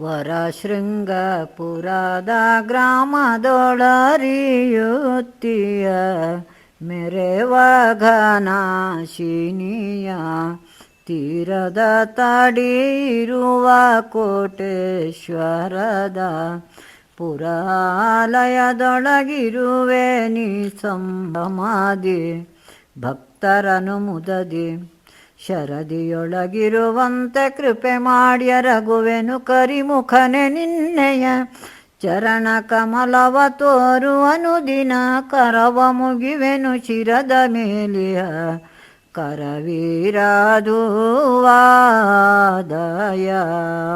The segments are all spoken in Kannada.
ವರಶೃಂಗಪುರದ ಗ್ರಾಮದೊಳರಿಯುತ್ತಿಯ ಮೆರೆವಘನಾಶಿನಿಯ ತೀರದ ತಡಿಯಿರುವ ಕೋಟೇಶ್ವರದ ಪುರಾಲಯದೊಳಗಿರುವೆ ನೀ ಸಂಭಮಾದಿ ಭಕ್ತರನು ಮುದದಿ. ಶರದಿಯೊಳಗಿರುವಂತೆ ಕೃಪೆ ಮಾಡಿಯ ರಘುವೆನು ಕರಿಮುಖನೆ ನಿನ್ನೆಯ ಚರಣ ಕಮಲವ ತೋರುವನು ದಿನ ಕರವ ಮುಗಿವೆನು ಶಿರದ ಮೇಲಿಯ ಕರವೀರಾದುವಾದಯ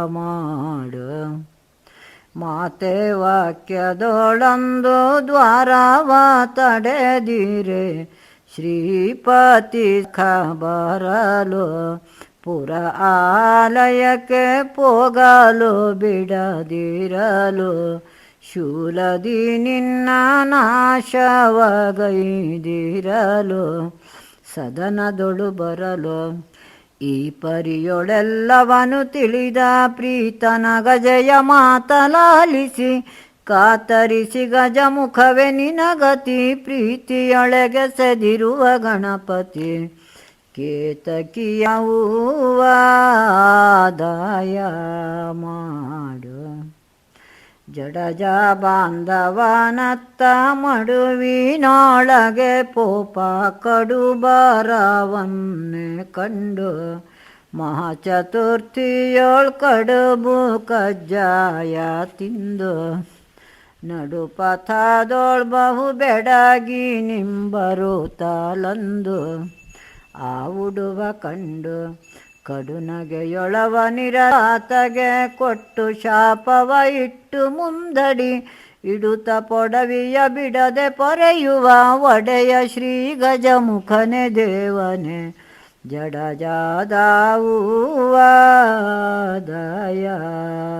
ಮಾಡು. ಮಾತೆ ವಾಕ್ಯದೊಳಂದು ದ್ವಾರವ ತಡೆದಿರೆ ಶ್ರೀಪತಿ ಖಬರಲು ಪುರ ಆಲಯಕ್ಕೆ ಪೋಗಲು ಬಿಡದಿರಲು ಶೂಲದಿ ನಿನ್ನ ನಾಶವಗೈದಿರಲು ಸದನದೊಳು ಬರಲು ಈ ಪರಿಯೊಳೆಲ್ಲವನು ತಿಳಿದ ಪ್ರೀತನ ಗಜಯ ಮಾತಲಾಲಿಸಿ ಕಾತರಿಸಿ ಗಜಮುಖವೇ ನಿನಗತಿ ಪ್ರೀತಿಯೊಳಗೆ ಸೆದಿರುವ ಗಣಪತಿ. ಕೇತಕಿಯ ಹೂವಾದಾಯ ಮಾಡು. ಜಡಜ ಬಾಂಧವನತ್ತ ಮಡುವಿನೊಳಗೆ ಪೋಪ ಕಡು ಬರವನ್ನೇ ಕಂಡು. ಮಹಾಚತುರ್ಥಿಯೊಳ್ ಕಡುಬು ಕಜ್ಜಾಯ ತಿಂದು. ನಡುಪಥದೊಳ್ ಬಹು ಬೆಡಗಿ ನಿಂಬರು ತಾಲಂದು. ಆ ಉಡುವ ಕಂಡು ಕಡುನಗೆಯೊಳವ ನಿರಾತಗೆ ಕೊಟ್ಟು ಶಾಪವ ಇಟ್ಟು ಮುಂದಡಿ. ಇಡುತ್ತ ಪೊಡವಿಯ ಬಿಡದೆ ಪೊರೆಯುವ ಒಡೆಯ ಶ್ರೀ ಗಜಮುಖನೆ ದೇವನೆ. ಜಡಜಾದಾವುವಾದಯ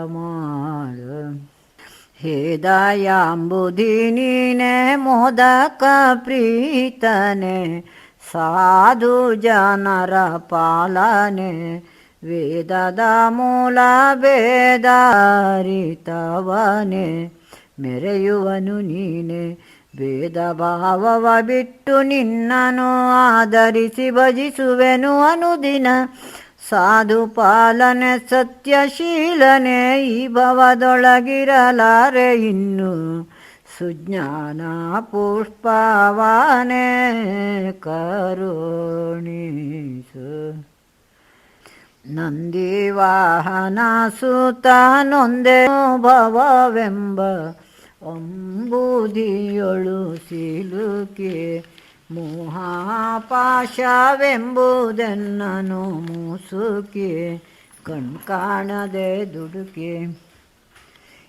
ಮಾಡು ಹೇ ದಯಾಂಬುಧಿ ನೀನೆ ಮೋದಕ ಪ್ರೀತನೆ, ಸಾಧು ಜನರ ಪಾಲನೆ, ವೇದದ ಮೂಲ ಬೇದಾರಿತವನೆ. ಮೆರೆಯುವನು ನೀನೆ ಭೇದ ಭಾವವ ಬಿಟ್ಟು ನಿನ್ನನು ಆಧರಿಸಿ ಭಜಿಸುವೆನು ಅನುದಿನ. ಸಾಧು ಪಾಲನೆ ಸತ್ಯಶೀಲನೆ ಈ ಭವದೊಳಗಿರಲಾರೆ ಇನ್ನು ಸುಜ್ಞಾನ ಪುಷ್ಪವಾನೆ ಕರುಣಿಸು. ನಂದಿ ವಾಹನ ಸುತ ನೊಂದೆ ಭವವೆಂಬ ಅಂಬುದಿಯೊಳು ಸಿಲುಕಿ ಮೋಹಾಪಾಶವೆಂಬುದೆನ್ನನು ಕಣ್ ಕಾಣದೆ ದುಡುಕಿ.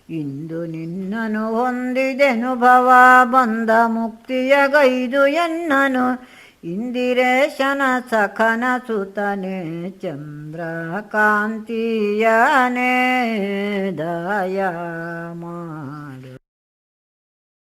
ಇಂದು ನಿನ್ನನು ಹೊಂದಿದೆನು ಭವ, ಬಂದ ಮುಕ್ತಿಯ ಗೈದು ಎನ್ನನು. ಇಂದಿರೇಶನ ಸಖನ ಸುತನೆ ಚಂದ್ರ ಕಾಂತಿಯನೇ ಮಾಡು